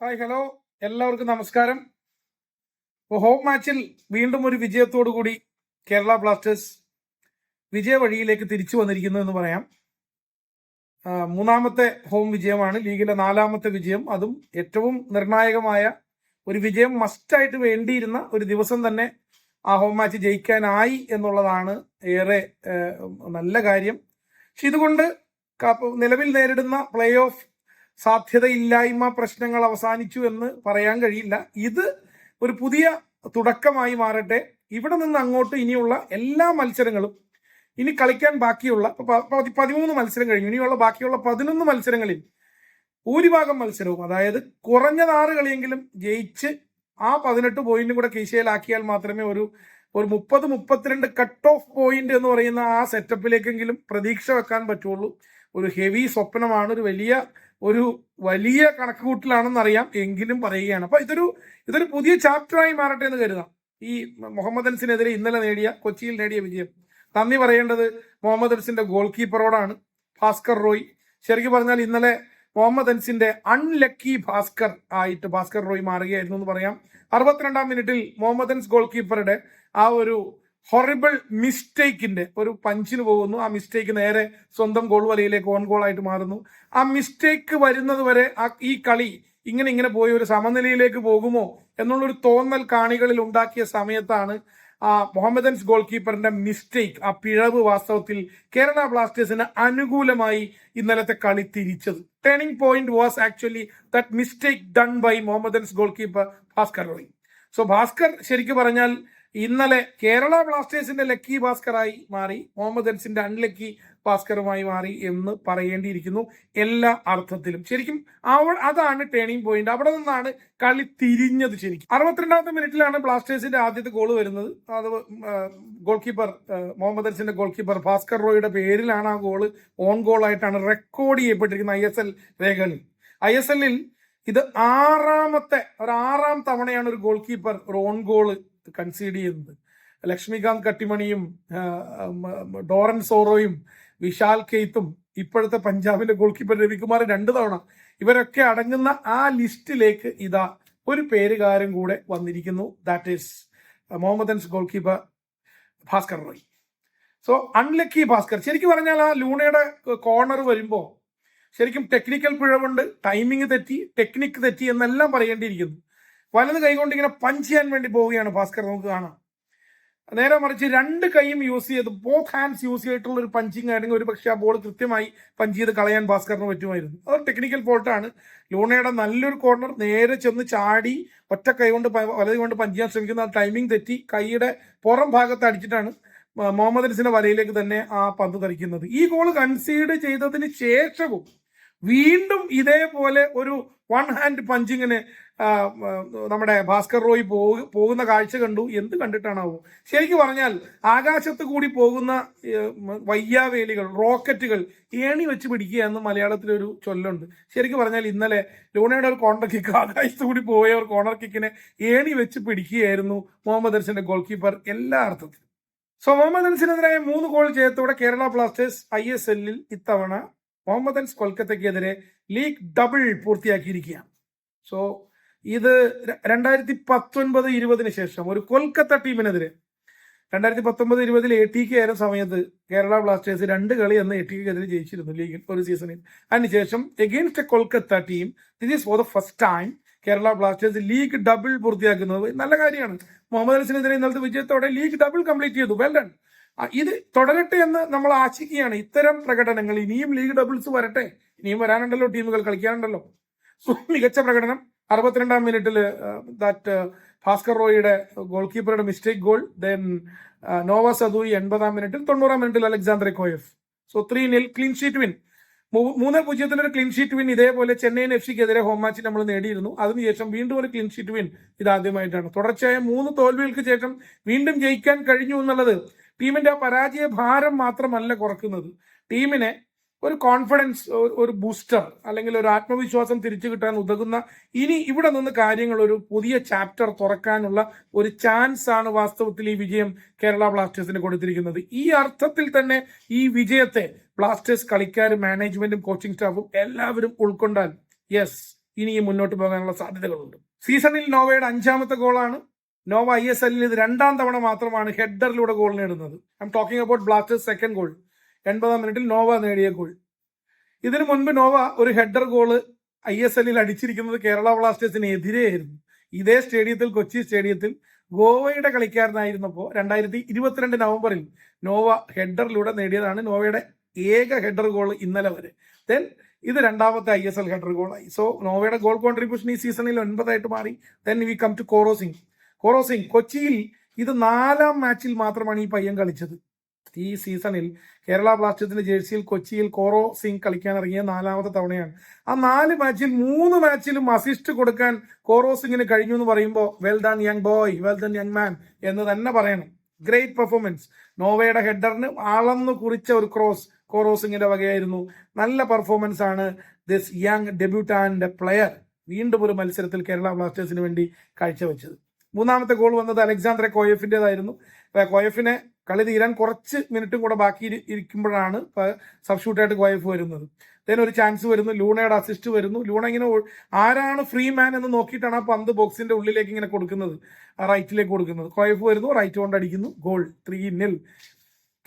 Hi hello. എല്ലാവർക്കും നമസ്കാരം. Home മാച്ചിൽ വീണ്ടും ഒരു വിജയത്തോടു കൂടി കേരള ബ്ലാസ്റ്റേഴ്സ് വിജയ വഴിയിലേക്ക് തിരിച്ചു വന്നിരിക്കുന്നു എന്ന് പറയാം. മൂന്നാമത്തെ ഹോം വിജയമാണ്. ലീഗിലെ നാലാമത്തെ വിജയം. അതും ഏറ്റവും നിർണായകമായ ഒരു വിജയം മസ്റ്റായിട്ട് വേണ്ടിയിരുന്ന ഒരു ദിവസം തന്നെ ആ ഹോം മാച്ച് ജയിക്കാനായി എന്നുള്ളതാണ് ഏറെ നല്ല കാര്യം. പക്ഷെ ഇതുകൊണ്ട് നിലവിൽ നേരിടുന്ന പ്ലേ ഓഫ് സാധ്യതയില്ലായ്മ പ്രശ്നങ്ങൾ അവസാനിച്ചു എന്ന് പറയാൻ കഴിയില്ല. ഇത് ഒരു പുതിയ തുടക്കമായി മാറട്ടെ. ഇവിടെ നിന്ന് അങ്ങോട്ട് ഇനിയുള്ള എല്ലാ മത്സരങ്ങളും ഇനി കളിക്കാൻ ബാക്കിയുള്ള പതിമൂന്ന് മത്സരം കഴിഞ്ഞു. ഇനിയുള്ള ബാക്കിയുള്ള പതിനൊന്ന് മത്സരങ്ങളിൽ ഭൂരിഭാഗം മത്സരവും അതായത് കുറഞ്ഞത് ആറ് കളിയെങ്കിലും ജയിച്ച് ആ പതിനെട്ട് പോയിന്റും കൂടെ കീശയിലാക്കിയാൽ മാത്രമേ ഒരു ഒരു മുപ്പത് മുപ്പത്തിരണ്ട് കട്ട് ഓഫ് പോയിന്റ് എന്ന് പറയുന്ന ആ സെറ്റപ്പിലേക്കെങ്കിലും പ്രതീക്ഷ വെക്കാൻ പറ്റുള്ളൂ. ഒരു ഹെവി സ്വപ്നമാണ് ഒരു വലിയ ഒരു വലിയ കണക്കുകൂട്ടലാണെന്നറിയാം എങ്കിലും പറയുകയാണ്. അപ്പൊ ഇതൊരു ഇതൊരു പുതിയ ചാപ്റ്ററായി മാറട്ടെ എന്ന് കരുതാം. ഈ മുഹമ്മദ് അൻസിനെതിരെ ഇന്നലെ നേടിയ കൊച്ചിയിൽ നേടിയ വിജയം. നന്ദി പറയേണ്ടത് മുഹമ്മദ് അൻസിന്റെ ഗോൾ കീപ്പറോടാണ് ഭാസ്കർ റോയ്. ശരിക്കും പറഞ്ഞാൽ ഇന്നലെ മുഹമ്മദ് അൻസിന്റെ അൺലക്കി ഭാസ്കർ ആയിട്ട് ഭാസ്കർ റോയ് മാറുകയായിരുന്നു എന്ന് പറയാം. അറുപത്തിരണ്ടാം മിനിറ്റിൽ മുഹമ്മദ് അൻസ് ഗോൾ കീപ്പറുടെ ആ ഒരു ഹൊറിബിൾ മിസ്റ്റേക്കിന്റെ ഒരു പഞ്ചിന് പോകുന്നു. ആ മിസ്റ്റേക്ക് നേരെ സ്വന്തം ഗോൾ വലയിലേക്ക് ഓൺ ഗോൾ ആയിട്ട് മാറുന്നു. ആ മിസ്റ്റേക്ക് വരുന്നത് വരെ ആ ഈ കളി ഇങ്ങനെ ഇങ്ങനെ പോയി ഒരു സമനിലയിലേക്ക് പോകുമോ എന്നുള്ളൊരു തോന്നൽ കാണികളിൽ ഉണ്ടാക്കിയ സമയത്താണ് ആ മുഹമ്മദൻസ് ഗോൾ കീപ്പറിന്റെ മിസ്റ്റേക്ക് ആ പിഴവ് വാസ്തവത്തിൽ കേരള ബ്ലാസ്റ്റേഴ്സിന് അനുകൂലമായി ഇന്നലത്തെ കളി തിരിച്ചത്. Turning point was actually that mistake done by Mohammedans goal keeper Bhaskar Roy. So Bhaskar ശരിക്കും പറഞ്ഞാൽ ഇന്നലെ കേരള ബ്ലാസ്റ്റേഴ്സിന്റെ ലക്കി ഭാസ്കറായി മാറി മുഹമ്മദ് അൻസിന്റെ അൺലക്കി ഭാസ്കറുമായി മാറി എന്ന് പറയേണ്ടിയിരിക്കുന്നു എല്ലാ അർത്ഥത്തിലും. ശരിക്കും അവ അതാണ് ടേണിംഗ് പോയിന്റ് അവിടെ നിന്നാണ് കളി തിരിഞ്ഞത് ശരിക്കും. അറുപത്തിരണ്ടാമത്തെ മിനിറ്റിലാണ് ബ്ലാസ്റ്റേഴ്സിന്റെ ആദ്യത്തെ ഗോൾ വരുന്നത്. അത് ഗോൾ കീപ്പർ മുഹമ്മദ് അൻസിന്റെ ഗോൾ കീപ്പർ ഭാസ്കർ റോയുടെ പേരിലാണ് ആ ഗോൾ ഓൺ ഗോളായിട്ടാണ് റെക്കോർഡ് ചെയ്യപ്പെട്ടിരിക്കുന്നത് ഐ എസ് എൽ രേഖകളിൽ. ഐ എസ് എല്ലിൽ ഇത് ആറാമത്തെ ഒരു ആറാം തവണയാണ് ഒരു ഗോൾ കീപ്പർ റോൺ ഗോൾ കൺസീഡ് ചെയ്യുന്നത്. ലക്ഷ്മികാന്ത് കട്ടിമണിയും ഡോറൻ സോറോയും വിശാൽ കെയ്ത്തും ഇപ്പോഴത്തെ പഞ്ചാബിന്റെ ഗോൾ കീപ്പർ രവികുമാർ രണ്ടു തവണ ഇവരൊക്കെ അടങ്ങുന്ന ആ ലിസ്റ്റിലേക്ക് ഇതാ ഒരു പേരുകാരൻ കൂടെ വന്നിരിക്കുന്നു. That is Mohammedans goal keeper Bhaskar Roy so unlucky Bhaskar ശരിക്കും പറഞ്ഞാൽ ആ ലൂണയുടെ കോർണർ വരുമ്പോൾ ശരിക്കും ടെക്നിക്കൽ പിഴവുണ്ട് ടൈമിംഗ് തെറ്റി ടെക്നിക്ക് തെറ്റി എന്നെല്ലാം പറയേണ്ടിയിരിക്കുന്നു. വലത് കൈകൊണ്ട് ഇങ്ങനെ പഞ്ച് ചെയ്യാൻ വേണ്ടി പോവുകയാണ് ഭാസ്കർ നമുക്ക് കാണാം. നേരെ മറിച്ച് രണ്ട് കൈയും യൂസ് ചെയ്ത് ബോത്ത് ഹാൻഡ്സ് യൂസ് ചെയ്തിട്ടുള്ള ഒരു പഞ്ചിങ് ആയിരുന്നെങ്കിൽ ഒരു പക്ഷേ ആ ബോൾ കൃത്യമായി പഞ്ച് ചെയ്ത് കളയാൻ ഭാസ്കറിന് പറ്റുമായിരുന്നു. അത് ടെക്നിക്കൽ ഫോൾട്ടാണ് ലൂണയുടെ നല്ലൊരു കോർണർ നേരെ ചെന്ന് ചാടി ഒറ്റ കൈ കൊണ്ട് വലത് കൊണ്ട് പഞ്ച് ചെയ്യാൻ ശ്രമിക്കുന്ന ആ ടൈമിംഗ് തെറ്റി കൈയുടെ പുറം ഭാഗത്ത് അടിച്ചിട്ടാണ് മുഹമ്മദ് അനസിന്റെ വലയിലേക്ക് തന്നെ ആ പന്ത് തെറിക്കുന്നത്. ഈ ഗോൾ കൺസീഡ് ചെയ്തതിന് ശേഷവും വീണ്ടും ഇതേപോലെ ഒരു വൺ ഹാൻഡ് പഞ്ചിങ്ങിന് നമ്മുടെ ഭാസ്കർ റോയ് പോകു- പോകുന്ന കാഴ്ച കണ്ടു. എന്ത് കണ്ടിട്ടാണാവോ? ശരിക്കും പറഞ്ഞാൽ ആകാശത്ത് കൂടി പോകുന്ന വയ്യാവേലികൾ റോക്കറ്റുകൾ ഏണി വെച്ച് പിടിക്കുക എന്ന് മലയാളത്തിലൊരു ചൊല്ലുണ്ട്. ശരിക്കും പറഞ്ഞാൽ ഇന്നലെ ലൂണയുടെ ഒരു കോർണർ കിക്ക് ആകാശത്ത് കൂടി പോയ ഒരു കോർണർ കിക്കിനെ ഏണി വെച്ച് പിടിക്കുകയായിരുന്നു മുഹമ്മദ് അർഷന്റെ ഗോൾ കീപ്പർ എല്ലാ അർത്ഥത്തിലും. സോ മുഹമ്മദ് അൻസിനെതിരായ മൂന്ന് ഗോൾ ജയത്തോടെ കേരള ബ്ലാസ്റ്റേഴ്സ് ഐ എസ് എല്ലിൽ ഇത്തവണ മുഹമ്മദ് അൻസ് കൊൽക്കത്തയ്ക്കെതിരെ ലീഗ് ഡബിൾ പൂർത്തിയാക്കിയിരിക്കുകയാണ്. സോ ഇത് രണ്ടായിരത്തി പത്തൊൻപത് ഇരുപതിന് ശേഷം ഒരു കൊൽക്കത്ത ടീമിനെതിരെ രണ്ടായിരത്തി പത്തൊമ്പത് ഇരുപതിൽ എ ടി കെ ആയിരുന്ന സമയത്ത് കേരള ബ്ലാസ്റ്റേഴ്സ് രണ്ട് കളി എന്ന് എ ടി കെതിരെ ജയിച്ചിരുന്നു ലീഗിൽ ഒരു സീസണിൽ. അതിനുശേഷം against a Kolkata team this is for the first time Kerala Blasters league double പൂർത്തിയാക്കുന്നത് നല്ല കാര്യമാണ്. മുഹമ്മദ് അലിസിനെതിരെ ഇന്നലത്തെ വിജയത്തോടെ ലീഗ് ഡബിൾ കംപ്ലീറ്റ് ചെയ്തു. വെൽ ഡൺ ഇത് തുടരട്ടെ എന്ന് നമ്മൾ ആശിക്കുകയാണ്. ഇത്തരം പ്രകടനങ്ങൾ ഇനിയും ലീഗ് ഡബിൾസ് വരട്ടെ. ഇനിയും വരാനുണ്ടല്ലോ ടീമുകൾ കളിക്കാനുണ്ടല്ലോ. മികച്ച പ്രകടനം അറുപത്തിരണ്ടാം മിനിറ്റിൽ ദാറ്റ് ഭാസ്കർ റോയിയുടെ goal കീപ്പറുടെ mistake goal then Noah Sadaoui എൺപതാം മിനിറ്റിൽ തൊണ്ണൂറാം മിനിറ്റിൽ Alexander Coeff. So three nil clean sheet win മൂന്ന് പൂജ്യത്തിന് ഒരു ക്ലീൻ ഷീറ്റ് വിൻ ഇതേപോലെ ചെന്നൈയിൻ എഫ് സിക്കെതിരെ ഹോം മാച്ച് നമ്മൾ നേടിയിരുന്നു. അതിനുശേഷം വീണ്ടും ഒരു ക്ലീൻ ഷീറ്റ് വിൻ ഇതാദ്യമായിട്ടാണ്. തുടർച്ചയായ മൂന്ന് തോൽവികൾക്ക് ശേഷം വീണ്ടും ജയിക്കാൻ കഴിഞ്ഞു എന്നുള്ളത് ടീമിന്റെ ആ പരാജയ ഭാരം മാത്രമല്ല കുറക്കുന്നത്. ടീമിനെ ഒരു കോൺഫിഡൻസ് ഒരു ബൂസ്റ്റർ അല്ലെങ്കിൽ ഒരു ആത്മവിശ്വാസം തിരിച്ചു കിട്ടാൻ ഉതകുന്ന ഇനി ഇവിടെ നിന്ന് കാര്യങ്ങൾ ഒരു പുതിയ ചാപ്റ്റർ തുറക്കാനുള്ള ഒരു ചാൻസ് ആണ് വാസ്തവത്തിൽ ഈ വിജയം കേരള ബ്ലാസ്റ്റേഴ്സിന് കൊടുത്തിരിക്കുന്നത്. ഈ അർത്ഥത്തിൽ തന്നെ ഈ വിജയത്തെ ബ്ലാസ്റ്റേഴ്സ് കളിക്കാരും മാനേജ്മെന്റും കോച്ചിങ് സ്റ്റാഫും എല്ലാവരും ഉൾക്കൊണ്ടാൽ യെസ് ഇനിയും മുന്നോട്ട് പോകാനുള്ള സാധ്യതകളുണ്ട്. സീസണിൽ നോവയുടെ അഞ്ചാമത്തെ ഗോളാണ് നോവ ഐ എസ് എല്ലിൽ ഇത് രണ്ടാം തവണ മാത്രമാണ് ഹെഡറിലൂടെ ഗോൾ നേടുന്നത്. I am talking about Blasters second goal എൺപതാം മിനിറ്റിൽ നോവ നേടിയ ഗോൾ ഇതിനു മുൻപ് നോവ ഒരു ഹെഡർ ഗോൾ ഐ എസ് എല്ലിൽ അടിച്ചിരിക്കുന്നത് കേരള ബ്ലാസ്റ്റേഴ്സിനെതിരെയായിരുന്നു ഇതേ സ്റ്റേഡിയത്തിൽ കൊച്ചി സ്റ്റേഡിയത്തിൽ ഗോവയുടെ കളിക്കാരനായിരുന്നപ്പോൾ രണ്ടായിരത്തി ഇരുപത്തിരണ്ട് നവംബറിൽ നോവ ഹെഡറിലൂടെ നേടിയതാണ് നോവയുടെ ഏക ഹെഡർ ഗോൾ ഇന്നലെ വരെ. ദെൻ ഇത് രണ്ടാമത്തെ ഐ എസ് എൽ ഹെഡർ ഗോളായി സോ നോവയുടെ ഗോൾ കോൺട്രിബ്യൂഷൻ ഈ സീസണിൽ ഒൻപതായിട്ട് മാറി. Then we come to Koro Singh Koro Singh കൊച്ചിയിൽ ഇത് നാലാം മാച്ചിൽ മാത്രമാണ് ഈ പയ്യൻ കളിച്ചത്. ഈ സീസണിൽ കേരള ബ്ലാസ്റ്റേഴ്സിന്റെ ജേഴ്സിയിൽ കൊച്ചിയിൽ കോറോ സിംഗ് കളിക്കാൻ ഇറങ്ങിയ നാലാമത്തെ തവണയാണ്. ആ നാല് മാച്ചിൽ മൂന്ന് മാച്ചിലും അസിസ്റ്റ് കൊടുക്കാൻ കോറോ സിംഗിന് കഴിഞ്ഞു എന്ന് പറയുമ്പോൾ well done young boy well done young man എന്ന് തന്നെ പറയണം. ഗ്രേറ്റ് പെർഫോമൻസ് നോവയുടെ ഹെഡറിന് അളന്നു കുറിച്ച ഒരു ക്രോസ് കോറോ സിംഗിന്റെ വകയായിരുന്നു. നല്ല പെർഫോമൻസ് ആണ് ദിസ് യങ് ഡെബ്യൂട്ടാൻഡ് പ്ലെയർ വീണ്ടും ഒരു മത്സരത്തിൽ കേരള ബ്ലാസ്റ്റേഴ്സിന് വേണ്ടി കാഴ്ചവെച്ചത്. മൂന്നാമത്തെ ഗോൾ വന്നത് അലക്സാണ്ടറെ കോയഫിന്റെതായിരുന്നു കോയഫിനെ കളി തീരാൻ കുറച്ച് മിനിറ്റും കൂടെ ബാക്കി ഇരി- ഇരിക്കുമ്പോഴാണ് സബ്സ്റ്റിറ്റ്യൂട്ടായിട്ട് കോയഫ് വരുന്നത്. ദെൻ ഒരു ചാൻസ് വരുന്നു. ലൂണയുടെ അസിസ്റ്റ് വരുന്നു. ലൂണ ഇങ്ങനെ ആരാണ് ഫ്രീ മാൻ എന്ന് നോക്കിയിട്ടാണ് ആ പന്ത് ബോക്സിന്റെ ഉള്ളിലേക്ക് ഇങ്ങനെ കൊടുക്കുന്നത്. റൈറ്റിലേക്ക് കൊടുക്കുന്നത്. കോയഫ് വരുന്നു. റൈറ്റ് കൊണ്ട് അടിക്കുന്നു. ഗോൾ ത്രീ നിൽ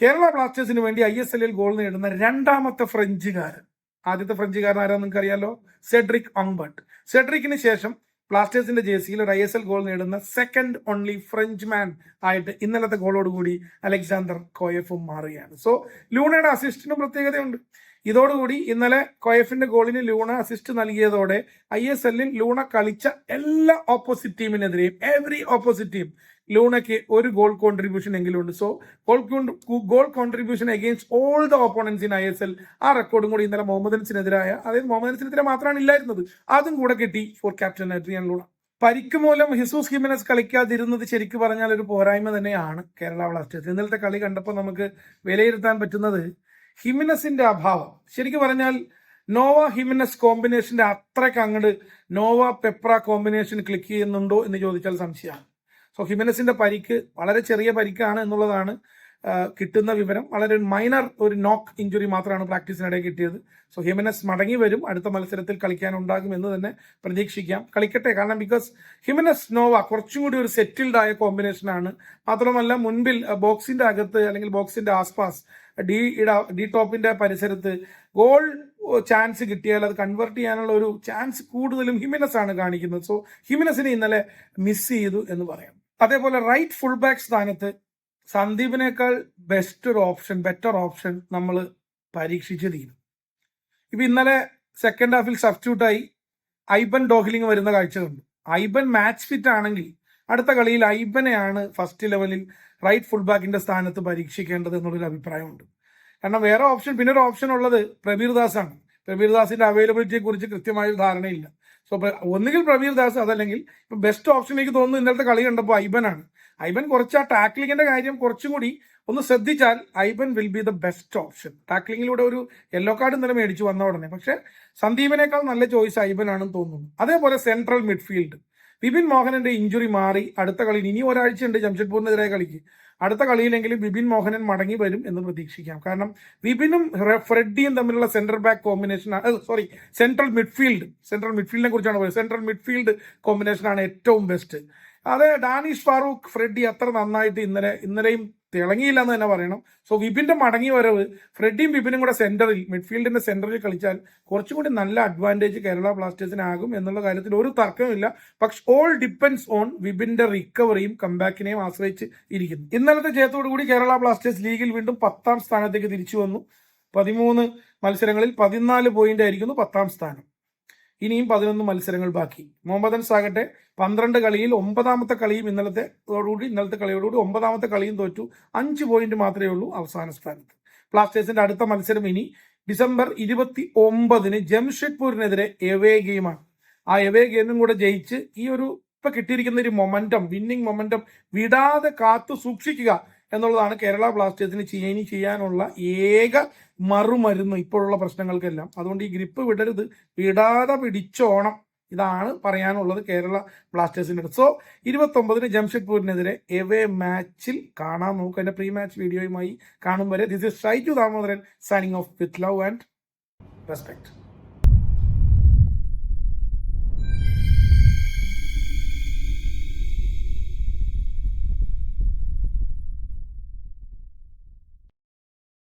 കേരള ബ്ലാസ്റ്റേഴ്സിന് വേണ്ടി ഐ എസ് എല്ലിൽ ഗോൾ നേടുന്ന രണ്ടാമത്തെ ഫ്രഞ്ചുകാരൻ. ആദ്യത്തെ ഫ്രഞ്ചുകാരൻ ആരാ നിങ്ങൾക്ക് അറിയാലോ സെഡ്രിക് ഓങ്ബർട്ട് സെഡ്രിക്കിന് ശേഷം ബ്ലാസ്റ്റേഴ്സിന്റെ ജേഴ്സിയിൽ ഒരു ഐ എസ് എൽ ഗോൾ നേടുന്ന സെക്കൻഡ് ഓൺലി ഫ്രഞ്ച് മാൻ ആയിട്ട് ഇന്നലത്തെ ഗോളോടുകൂടി അലക്സാണ്ടർ കോയഫും മാറുകയാണ്. സോ ലൂണയുടെ അസിസ്റ്റിനും പ്രത്യേകതയുണ്ട്. ഇതോടുകൂടി ഇന്നലെ കോയഫിന്റെ ഗോളിന് ലൂണ അസിസ്റ്റ് നൽകിയതോടെ ഐ എസ് എല്ലിൽ ലൂണ കളിച്ച എല്ലാ ഓപ്പോസിറ്റ് ടീമിനെതിരെയും എവറി ഓപ്പോസിറ്റ് ടീം ലൂണയ്ക്ക് ഒരു ഗോൾ കോൺട്രിബ്യൂഷൻ എങ്കിലും ഉണ്ട് so goal goal contribution against all the opponents in I S L ആ റെക്കോർഡും കൂടി ഇന്നലെ മുഹമ്മദൻസിനെതിരായ അതായത് മുഹമ്മദൻസിനെതിരെ മാത്രമാണ് ഇല്ലായിരുന്നത്. അതും കൂടെ കിട്ടി ഫോർ ക്യാപ്റ്റൻ അഡ്രിയൻ ലൂണ. പരിക്ക് മൂലം ഹിസൂസ് ഹിമിനസ് കളിക്കാതിരുന്നത് ശരിക്കും പറഞ്ഞാൽ ഒരു പോരായ്മ തന്നെയാണ് കേരള ബ്ലാസ്റ്റേഴ്സ്. ഇന്നലത്തെ കളി കണ്ടപ്പോൾ നമുക്ക് വിലയിരുത്താൻ പറ്റുന്നത് ഹിമിനസിന്റെ അഭാവം. ശരിക്കും പറഞ്ഞാൽ നോവ ഹിമിനസ് കോമ്പിനേഷന്റെ അത്രയ്ക്ക് അങ്ങോട്ട് നോവ പെപ്ര കോമ്പിനേഷൻ ക്ലിക്ക് ചെയ്യുന്നുണ്ടോ എന്ന് ചോദിച്ചാൽ സംശയമാണ്. സോ ഹിമനസിന്റെ പരിക്ക് വളരെ ചെറിയ പരിക്കാണ് എന്നുള്ളതാണ് കിട്ടുന്ന വിവരം. വളരെ മൈനർ ഒരു നോക്ക് ഇഞ്ചുറി മാത്രമാണ് പ്രാക്ടീസിനിടെ കിട്ടിയത്. സോ ഹിമനസ് മടങ്ങി വരും. അടുത്ത മത്സരത്തിൽ കളിക്കാനുണ്ടാകും എന്ന് തന്നെ പ്രതീക്ഷിക്കാം. കളിക്കട്ടെ. കാരണം ബിക്കോസ് ഹിമനസ് നോവ കുറച്ചും കൂടി ഒരു സെറ്റിൽഡ് ആയ കോമ്പിനേഷൻ ആണ്. മാത്രമല്ല മുൻപിൽ ബോക്സിന്റെ അകത്ത് അല്ലെങ്കിൽ ബോക്സിന്റെ ആസ്പാസ് ഡി ഇട ഡി ടോപ്പിന്റെ പരിസരത്ത് ഗോൾ ചാൻസ് കിട്ടിയാൽ അത് കൺവേർട്ട് ചെയ്യാനുള്ള ഒരു ചാൻസ് കൂടുതലും ഹിമിനസ് ആണ് കാണിക്കുന്നത്. സോ ഹിമിനസിനെ ഇന്നലെ മിസ് ചെയ്തു എന്ന് പറയാം. അതേപോലെ റൈറ്റ് ഫുൾ ബാക്ക് സ്ഥാനത്ത് സന്ദീപിനേക്കാൾ ബെസ്റ്റ് ഒരു ഓപ്ഷൻ ബെറ്റർ ഓപ്ഷൻ നമ്മൾ പരീക്ഷിച്ച് തീരും. ഇപ്പൊ ഇന്നലെ സെക്കൻഡ് ഹാഫിൽ സബ്സ്റ്റിറ്റ്യൂട്ടായി ഐബൻ ഡോഹ്ലിംഗ് വരുന്ന കാഴ്ച കണ്ടു. ഐബൻ മാച്ച് ഫിറ്റ് ആണെങ്കിൽ അടുത്ത കളിയിൽ ഐബനെയാണ് ഫസ്റ്റ് ലെവലിൽ റൈറ്റ് ഫുൾ ബാക്കിന്റെ സ്ഥാനത്ത് പരീക്ഷിക്കേണ്ടത് എന്നുള്ളൊരു അഭിപ്രായമുണ്ട്. കാരണം വേറെ ഓപ്ഷൻ പിന്നൊരു ഓപ്ഷൻ ഉള്ളത് പ്രബീർദാസാണ്. പ്രബീർദാസിന്റെ അവൈലബിലിറ്റിയെ കുറിച്ച് കൃത്യമായൊരു ധാരണയില്ല. സോ ഒന്നുകിൽ പ്രവീർ ദാസ് അതല്ലെങ്കിൽ ഇപ്പൊ ബെസ്റ്റ് ഓപ്ഷൻ എനിക്ക് തോന്നുന്നു ഇന്നലത്തെ കളി കണ്ടപ്പോൾ ഐബനാണ് ഐബൻ കുറച്ച് ആ ടാക്ലിങ്ങിന്റെ കാര്യം കുറച്ചും കൂടി ഒന്ന് ശ്രദ്ധിച്ചാൽ Aiban will be the best option ടാക്ലിങ്ങിലൂടെ ഒരു യെല്ലോ കാർഡ് ഇന്നലെ മേടിച്ചു വന്ന ഉടനെ. പക്ഷെ സന്ദീപിനേക്കാൾ നല്ല ചോയ്സ് ഐബൻ ആണെന്ന് തോന്നുന്നു. അതേപോലെ സെൻട്രൽ മിഡ്ഫീൽഡ് വിപിൻ മോഹനന്റെ ഇഞ്ചുറി മാറി. അടുത്ത കളിയിൽ ഇനി ഒരാഴ്ചയുണ്ട് ജംഷഡ്പൂരിനെതിരായ കളിക്ക്. അടുത്ത കളിയിലെങ്കിലും വിപിൻ മോഹനൻ മടങ്ങി വരും എന്ന് പ്രതീക്ഷിക്കാം. കാരണം വിപിനും ഫ്രെഡിയും തമ്മിലുള്ള central back combination sorry central midfield central മിഡ്ഫീൽഡിനെ കുറിച്ചാണ് പറയുന്നത്. സെൻട്രൽ മിഡ്ഫീൽഡ് കോമ്പിനേഷനാണ് ഏറ്റവും ബെസ്റ്റ് അതെ ഡാനിഷ് ഫാറൂഖ് ഫ്രെഡി അത്ര നന്നായിട്ട് ഇന്നലെ ഇന്നലെയും തിളങ്ങിയില്ല എന്ന് തന്നെ പറയണം. സോ വിപിന്റെ മടങ്ങി വരവ് ഫ്രെഡിയും വിപിനും കൂടെ സെന്ററിൽ മിഡ്ഫീൽഡിന്റെ സെന്ററിൽ കളിച്ചാൽ കുറച്ചും കൂടി നല്ല അഡ്വാന്റേജ് കേരള ബ്ലാസ്റ്റേഴ്സിനാകും എന്നുള്ള കാര്യത്തിൽ ഒരു തർക്കമില്ല പക്ഷെ ഓൾ ഡിപ്പെൻസ് ഓൺ വിപിന്റെ റിക്കവറിയും കംബാക്കിനെയും ആശ്രയിച്ച് ഇരിക്കുന്നു. ഇന്നലത്തെ ജയത്തോടു കൂടി കേരള ബ്ലാസ്റ്റേഴ്സ് ലീഗിൽ വീണ്ടും പത്താം സ്ഥാനത്തേക്ക് തിരിച്ചു വന്നു. പതിമൂന്ന് മത്സരങ്ങളിൽ പതിനാല് പോയിന്റ് ആയിരിക്കുന്നു പത്താം സ്ഥാനം. ഇനിയും പതിനൊന്ന് മത്സരങ്ങൾ ബാക്കി. മുഹമ്മദൻസ് ആകട്ടെ പന്ത്രണ്ട് കളിയിൽ ഒമ്പതാമത്തെ കളിയും ഇന്നലത്തെ കൂടി ഇന്നലത്തെ കളിയോടുകൂടി ഒമ്പതാമത്തെ കളിയും തോറ്റു. അഞ്ച് പോയിന്റ് മാത്രമേ ഉള്ളൂ അവസാന സ്ഥാനത്ത്. ബ്ലാസ്റ്റേഴ്സിന്റെ അടുത്ത മത്സരം ഇനി ഡിസംബർ ഇരുപത്തി ഒമ്പതിന് ജംഷഡ്പൂരിനെതിരെ എവേ ഗെയിമാണ് ആ എവേ ഗെയിമും കൂടെ ജയിച്ച് ഈ ഒരു ഇപ്പൊ കിട്ടിയിരിക്കുന്ന ഒരു മൊമെന്റം വിന്നിംഗ് മൊമെന്റം വിടാതെ കാത്തു സൂക്ഷിക്കുക. എന്നുള്ളതാണ് കേരള ബ്ലാസ്റ്റേഴ്സിന് ഇനി ചെയ്യാനുള്ള ഏക മറുമരുന്ന് ഇപ്പോഴുള്ള പ്രശ്നങ്ങൾക്കെല്ലാം. അതുകൊണ്ട് ഈ ഗ്രിപ്പ് വിടരുത്. വിടാതെ പിടിച്ചോണം. ഇതാണ് പറയാനുള്ളത് കേരള ബ്ലാസ്റ്റേഴ്സിന്റെ അടുത്ത്. സോ ഇരുപത്തൊമ്പതിന് ജംഷഡ്പൂരിനെതിരെ എവേ മാച്ചിൽ കാണാൻ നോക്കുക എന്റെ പ്രീ മാച്ച് വീഡിയോയുമായി കാണും വരെ. This is Shaiju Damodaran signing off with love and respect